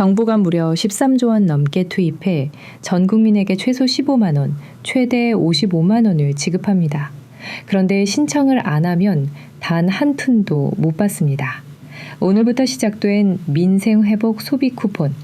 정부가 무려 13조 원 넘게 투입해 전 국민에게 최소 15만 원, 최대 55만 원을 지급합니다. 그런데 신청을 안 하면 단 한 푼도 못 받습니다. 오늘부터 시작된 민생회복 소비 쿠폰.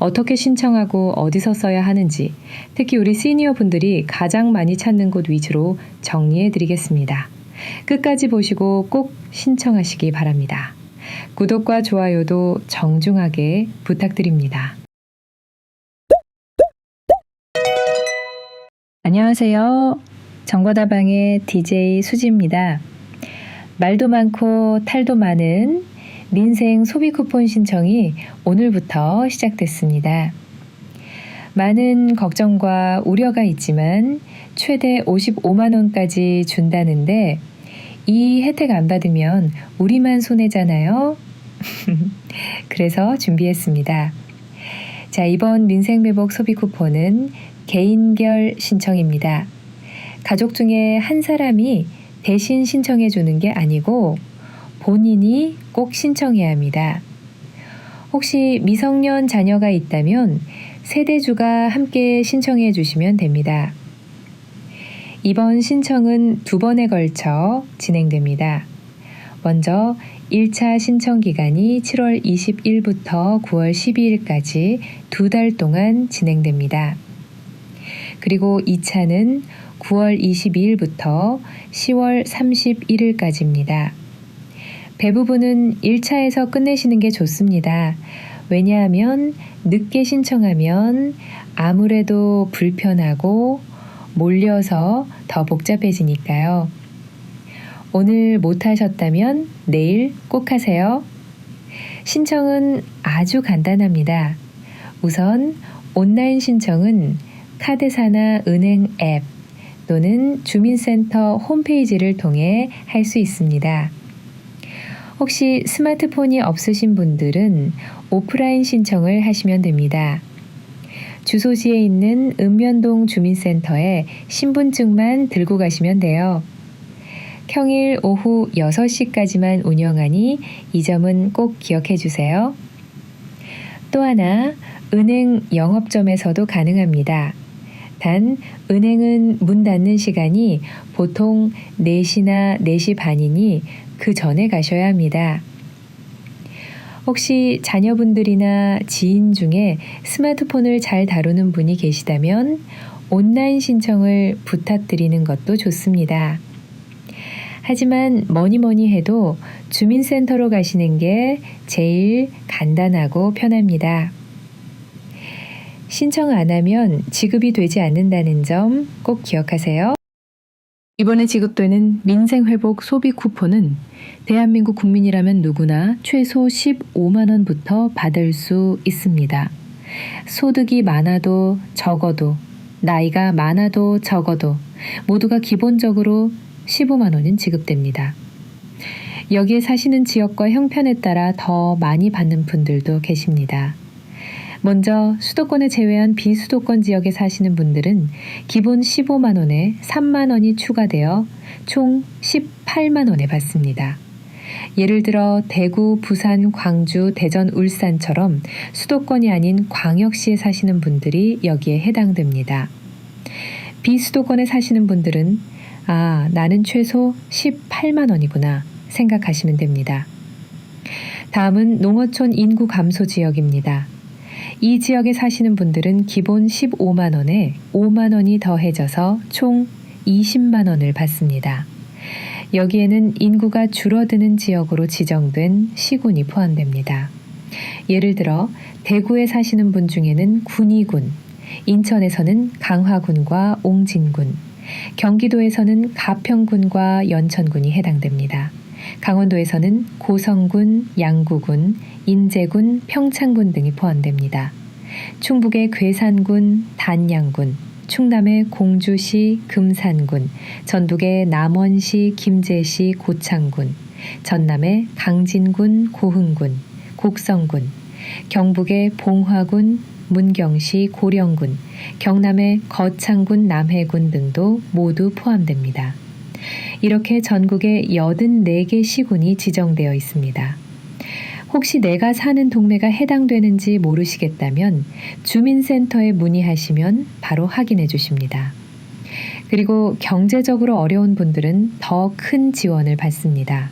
어떻게 신청하고 어디서 써야 하는지, 특히 우리 시니어 분들이 가장 많이 찾는 곳 위주로 정리해 드리겠습니다. 끝까지 보시고 꼭 신청하시기 바랍니다. 구독과 좋아요도 정중하게 부탁드립니다. 안녕하세요. 정과다방의 DJ 수지입니다. 말도 많고 탈도 많은 민생 소비 쿠폰 신청이 오늘부터 시작됐습니다. 많은 걱정과 우려가 있지만 최대 55만원까지 준다는데 이 혜택 안 받으면 우리만 손해잖아요. 그래서 준비했습니다. 자, 이번 민생회복 소비 쿠폰은 개인별 신청입니다. 가족 중에 한 사람이 대신 신청해 주는 게 아니고 본인이 꼭 신청해야 합니다. 혹시 미성년 자녀가 있다면 세대주가 함께 신청해 주시면 됩니다. 이번 신청은 두 번에 걸쳐 진행됩니다. 먼저 1차 신청 기간이 7월 21일부터 9월 12일까지 두 달 동안 진행됩니다. 그리고 2차는 9월 22일부터 10월 31일까지입니다. 대부분은 1차에서 끝내시는 게 좋습니다. 왜냐하면 늦게 신청하면 아무래도 불편하고 몰려서 더 복잡해지니까요. 오늘 못하셨다면 내일 꼭 하세요. 신청은 아주 간단합니다. 우선 온라인 신청은 카드사나 은행 앱 또는 주민센터 홈페이지를 통해 할 수 있습니다. 혹시 스마트폰이 없으신 분들은 오프라인 신청을 하시면 됩니다. 주소지에 있는 읍면동 주민센터에 신분증만 들고 가시면 돼요. 평일 오후 6시까지만 운영하니 이 점은 꼭 기억해 주세요. 또 하나, 은행 영업점에서도 가능합니다. 단, 은행은 문 닫는 시간이 보통 4시나 4시 반이니 그 전에 가셔야 합니다. 혹시 자녀분들이나 지인 중에 스마트폰을 잘 다루는 분이 계시다면 온라인 신청을 부탁드리는 것도 좋습니다. 하지만 뭐니 뭐니 해도 주민센터로 가시는 게 제일 간단하고 편합니다. 신청 안 하면 지급이 되지 않는다는 점 꼭 기억하세요. 이번에 지급되는 민생회복 소비 쿠폰은 대한민국 국민이라면 누구나 최소 15만 원부터 받을 수 있습니다. 소득이 많아도 적어도 나이가 많아도 적어도 모두가 기본적으로 15만 원은 지급됩니다. 여기에 사시는 지역과 형편에 따라 더 많이 받는 분들도 계십니다. 먼저 수도권을 제외한 비수도권 지역에 사시는 분들은 기본 15만 원에 3만 원이 추가되어 총 18만 원에 받습니다. 예를 들어 대구, 부산, 광주, 대전, 울산처럼 수도권이 아닌 광역시에 사시는 분들이 여기에 해당됩니다. 비수도권에 사시는 분들은 아, 나는 최소 18만 원이구나 생각하시면 됩니다. 다음은 농어촌 인구 감소 지역입니다. 이 지역에 사시는 분들은 기본 15만 원에 5만 원이 더해져서 총 20만 원을 받습니다. 여기에는 인구가 줄어드는 지역으로 지정된 시군이 포함됩니다. 예를 들어 대구에 사시는 분 중에는 군위군, 인천에서는 강화군과 옹진군, 경기도에서는 가평군과 연천군이 해당됩니다. 강원도에서는 고성군, 양구군, 인제군, 평창군 등이 포함됩니다. 충북의 괴산군, 단양군, 충남의 공주시, 금산군, 전북의 남원시, 김제시, 고창군, 전남의 강진군, 고흥군, 곡성군, 경북의 봉화군, 문경시, 고령군, 경남의 거창군, 남해군 등도 모두 포함됩니다. 이렇게 전국에 84개 시군이 지정되어 있습니다. 혹시 내가 사는 동네가 해당되는지 모르시겠다면 주민센터에 문의하시면 바로 확인해 주십니다. 그리고 경제적으로 어려운 분들은 더 큰 지원을 받습니다.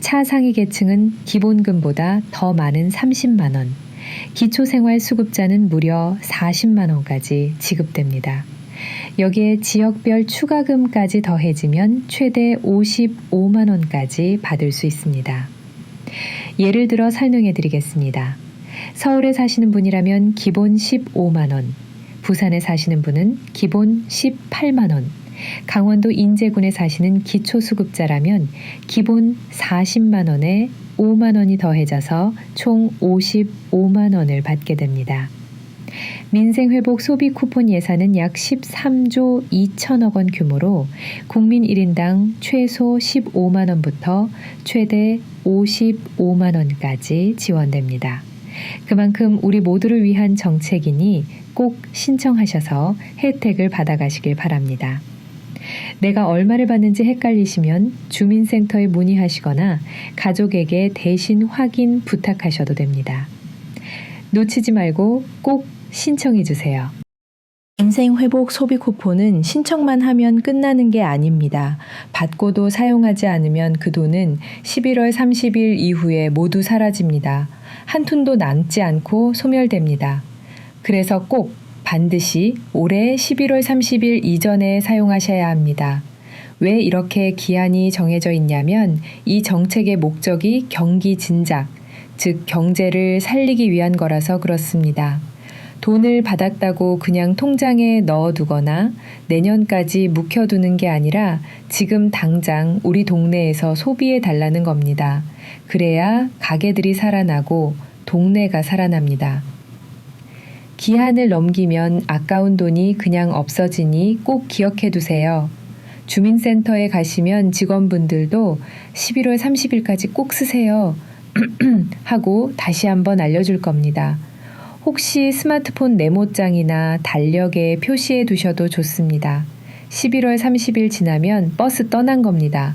차상위 계층은 기본금보다 더 많은 30만 원, 기초생활수급자는 무려 40만 원까지 지급됩니다. 여기에 지역별 추가금까지 더해지면 최대 55만 원까지 받을 수 있습니다. 예를 들어 설명해 드리겠습니다. 서울에 사시는 분이라면 기본 15만 원, 부산에 사시는 분은 기본 18만 원, 강원도 인제군에 사시는 기초수급자라면 기본 40만 원에 5만 원이 더해져서 총 55만 원을 받게 됩니다. 민생회복 소비 쿠폰 예산은 약 13조 2천억 원 규모로 국민 1인당 최소 15만 원부터 최대 55만 원까지 지원됩니다. 그만큼 우리 모두를 위한 정책이니 꼭 신청하셔서 혜택을 받아가시길 바랍니다. 내가 얼마를 받는지 헷갈리시면 주민센터에 문의하시거나 가족에게 대신 확인 부탁하셔도 됩니다. 놓치지 말고 꼭 신청해 주세요. 인생 회복 소비 쿠폰은 신청만 하면 끝나는 게 아닙니다. 받고도 사용하지 않으면 그 돈은 11월 30일 이후에 모두 사라집니다. 한 푼도 남지 않고 소멸됩니다. 그래서 꼭 반드시 올해 11월 30일 이전에 사용하셔야 합니다. 왜 이렇게 기한이 정해져 있냐면 이 정책의 목적이 경기 진작, 즉 경제를 살리기 위한 거라서 그렇습니다. 돈을 받았다고 그냥 통장에 넣어두거나 내년까지 묵혀두는 게 아니라 지금 당장 우리 동네에서 소비해 달라는 겁니다. 그래야 가게들이 살아나고 동네가 살아납니다. 기한을 넘기면 아까운 돈이 그냥 없어지니 꼭 기억해 두세요. 주민센터에 가시면 직원분들도 11월 30일까지 꼭 쓰세요. 하고 다시 한번 알려줄 겁니다. 혹시 스마트폰 메모장이나 달력에 표시해 두셔도 좋습니다. 11월 30일 지나면 버스 떠난 겁니다.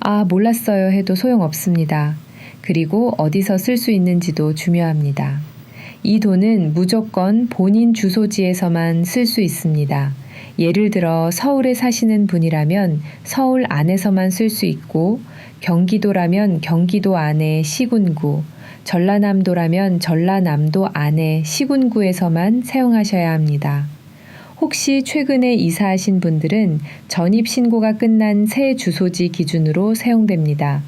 아, 몰랐어요 해도 소용없습니다. 그리고 어디서 쓸 수 있는지도 중요합니다. 이 돈은 무조건 본인 주소지에서만 쓸 수 있습니다. 예를 들어 서울에 사시는 분이라면 서울 안에서만 쓸 수 있고 경기도라면 경기도 안에 시군구, 전라남도라면 전라남도 안에 시군구에서만 사용하셔야 합니다. 혹시 최근에 이사하신 분들은 전입 신고가 끝난 새 주소지 기준으로 사용됩니다.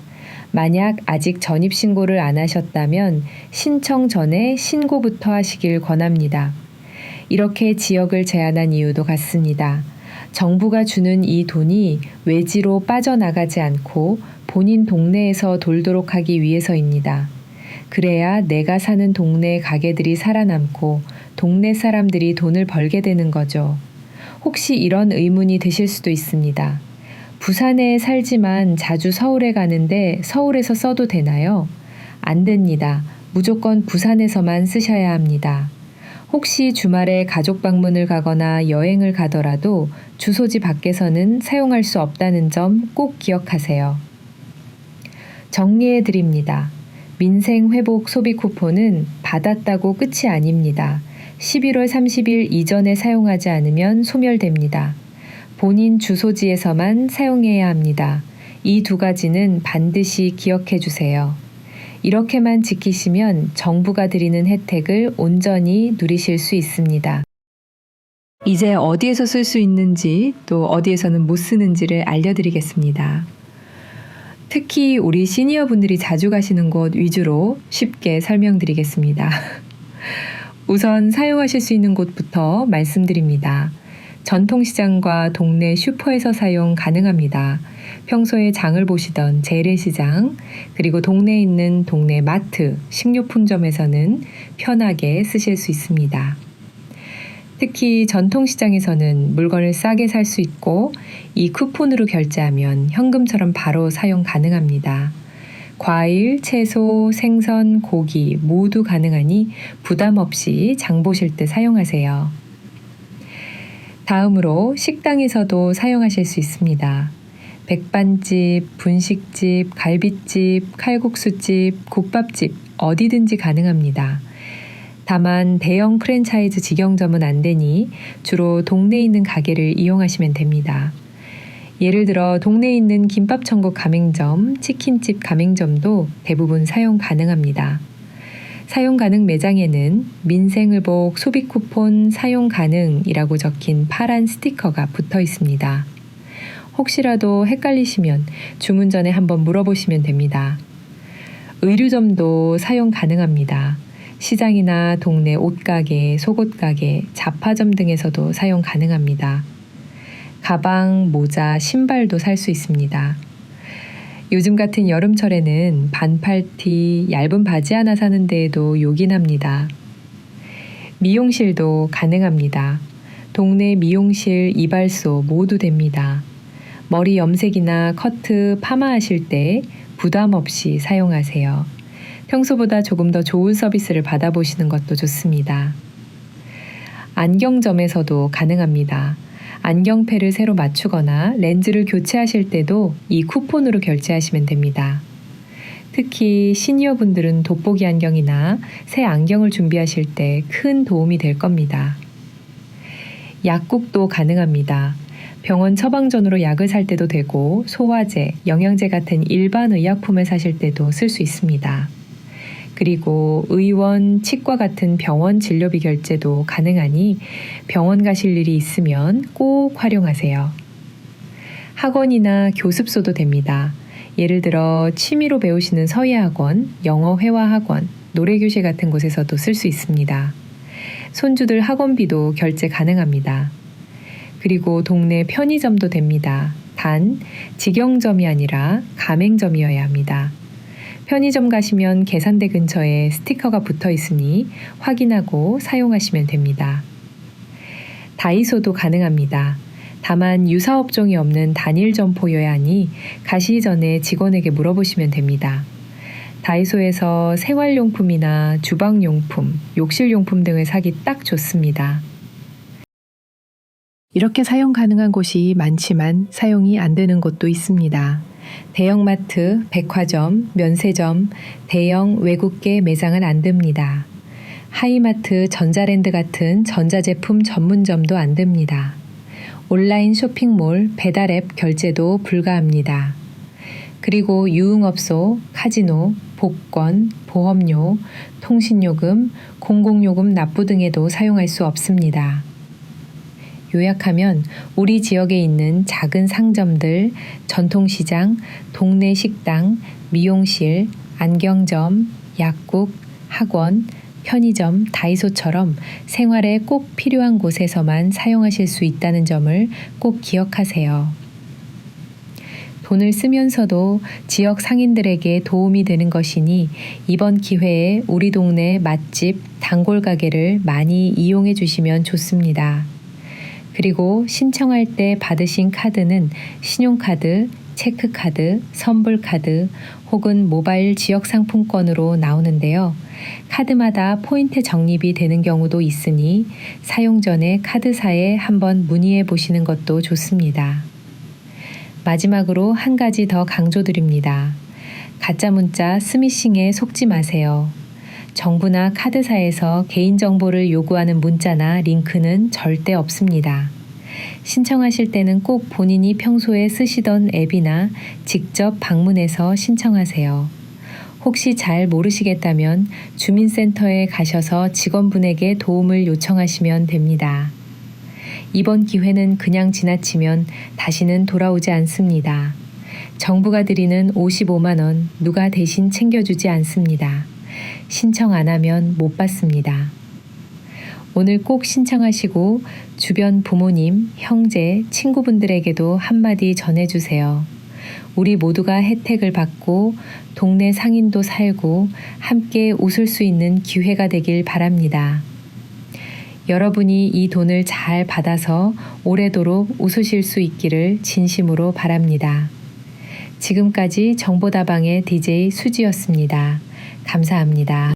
만약 아직 전입 신고를 안 하셨다면 신청 전에 신고부터 하시길 권합니다. 이렇게 지역을 제한한 이유도 같습니다. 정부가 주는 이 돈이 외지로 빠져나가지 않고 본인 동네에서 돌도록 하기 위해서입니다. 그래야 내가 사는 동네 가게들이 살아남고 동네 사람들이 돈을 벌게 되는 거죠. 혹시 이런 의문이 드실 수도 있습니다. 부산에 살지만 자주 서울에 가는데 서울에서 써도 되나요? 안 됩니다. 무조건 부산에서만 쓰셔야 합니다. 혹시 주말에 가족 방문을 가거나 여행을 가더라도 주소지 밖에서는 사용할 수 없다는 점 꼭 기억하세요. 정리해 드립니다. 민생 회복 소비 쿠폰은 받았다고 끝이 아닙니다. 11월 30일 이전에 사용하지 않으면 소멸됩니다. 본인 주소지에서만 사용해야 합니다. 이 두 가지는 반드시 기억해 주세요. 이렇게만 지키시면 정부가 드리는 혜택을 온전히 누리실 수 있습니다. 이제 어디에서 쓸 수 있는지 또 어디에서는 못 쓰는지를 알려드리겠습니다. 특히 우리 시니어 분들이 자주 가시는 곳 위주로 쉽게 설명드리겠습니다. 우선 사용하실 수 있는 곳부터 말씀드립니다. 전통시장과 동네 슈퍼에서 사용 가능합니다. 평소에 장을 보시던 재래시장, 그리고 동네에 있는 동네 마트, 식료품점에서는 편하게 쓰실 수 있습니다. 특히 전통시장에서는 물건을 싸게 살 수 있고 이 쿠폰으로 결제하면 현금처럼 바로 사용 가능합니다. 과일, 채소, 생선, 고기 모두 가능하니 부담 없이 장 보실 때 사용하세요. 다음으로 식당에서도 사용하실 수 있습니다. 백반집, 분식집, 갈비집, 칼국수집, 국밥집 어디든지 가능합니다. 다만 대형 프랜차이즈 직영점은 안 되니 주로 동네에 있는 가게를 이용하시면 됩니다. 예를 들어 동네에 있는 김밥천국 가맹점, 치킨집 가맹점도 대부분 사용 가능합니다. 사용 가능 매장에는 민생의복 소비 쿠폰 사용 가능이라고 적힌 파란 스티커가 붙어 있습니다. 혹시라도 헷갈리시면 주문 전에 한번 물어보시면 됩니다. 의류점도 사용 가능합니다. 시장이나 동네 옷가게, 속옷가게, 잡화점 등에서도 사용 가능합니다. 가방, 모자, 신발도 살 수 있습니다. 요즘 같은 여름철에는 반팔티, 얇은 바지 하나 사는 데에도 요긴합니다. 미용실도 가능합니다. 동네 미용실, 이발소 모두 됩니다. 머리 염색이나 커트, 파마하실 때 부담 없이 사용하세요. 평소보다 조금 더 좋은 서비스를 받아보시는 것도 좋습니다. 안경점에서도 가능합니다. 안경패를 새로 맞추거나 렌즈를 교체하실 때도 이 쿠폰으로 결제하시면 됩니다. 특히 시니어분들은 돋보기 안경이나 새 안경을 준비하실 때 큰 도움이 될 겁니다. 약국도 가능합니다. 병원 처방전으로 약을 살 때도 되고 소화제, 영양제 같은 일반 의약품을 사실 때도 쓸 수 있습니다. 그리고 의원, 치과 같은 병원 진료비 결제도 가능하니 병원 가실 일이 있으면 꼭 활용하세요. 학원이나 교습소도 됩니다. 예를 들어 취미로 배우시는 서예학원, 영어 회화학원, 노래교실 같은 곳에서도 쓸 수 있습니다. 손주들 학원비도 결제 가능합니다. 그리고 동네 편의점도 됩니다. 단, 직영점이 아니라 가맹점이어야 합니다. 편의점 가시면 계산대 근처에 스티커가 붙어 있으니 확인하고 사용하시면 됩니다. 다이소도 가능합니다. 다만 유사업종이 없는 단일 점포여야 하니 가시기 전에 직원에게 물어보시면 됩니다. 다이소에서 생활용품이나 주방용품, 욕실용품 등을 사기 딱 좋습니다. 이렇게 사용 가능한 곳이 많지만 사용이 안 되는 곳도 있습니다. 대형마트, 백화점, 면세점, 대형 외국계 매장은 안 됩니다. 하이마트, 전자랜드 같은 전자제품 전문점도 안 됩니다. 온라인 쇼핑몰, 배달앱 결제도 불가합니다. 그리고 유흥업소, 카지노, 복권, 보험료, 통신요금, 공공요금 납부 등에도 사용할 수 없습니다. 요약하면 우리 지역에 있는 작은 상점들, 전통시장, 동네 식당, 미용실, 안경점, 약국, 학원, 편의점, 다이소처럼 생활에 꼭 필요한 곳에서만 사용하실 수 있다는 점을 꼭 기억하세요. 돈을 쓰면서도 지역 상인들에게 도움이 되는 것이니 이번 기회에 우리 동네 맛집, 단골 가게를 많이 이용해 주시면 좋습니다. 그리고 신청할 때 받으신 카드는 신용카드, 체크카드, 선불카드 혹은 모바일 지역 상품권으로 나오는데요. 카드마다 포인트 적립이 되는 경우도 있으니 사용 전에 카드사에 한번 문의해 보시는 것도 좋습니다. 마지막으로 한 가지 더 강조드립니다. 가짜 문자 스미싱에 속지 마세요. 정부나 카드사에서 개인정보를 요구하는 문자나 링크는 절대 없습니다. 신청하실 때는 꼭 본인이 평소에 쓰시던 앱이나 직접 방문해서 신청하세요. 혹시 잘 모르시겠다면 주민센터에 가셔서 직원분에게 도움을 요청하시면 됩니다. 이번 기회는 그냥 지나치면 다시는 돌아오지 않습니다. 정부가 드리는 55만원 누가 대신 챙겨주지 않습니다. 신청 안 하면 못 받습니다. 오늘 꼭 신청하시고 주변 부모님, 형제, 친구분들에게도 한마디 전해주세요. 우리 모두가 혜택을 받고 동네 상인도 살고 함께 웃을 수 있는 기회가 되길 바랍니다. 여러분이 이 돈을 잘 받아서 오래도록 웃으실 수 있기를 진심으로 바랍니다. 지금까지 정보다방의 DJ 수지였습니다. 감사합니다.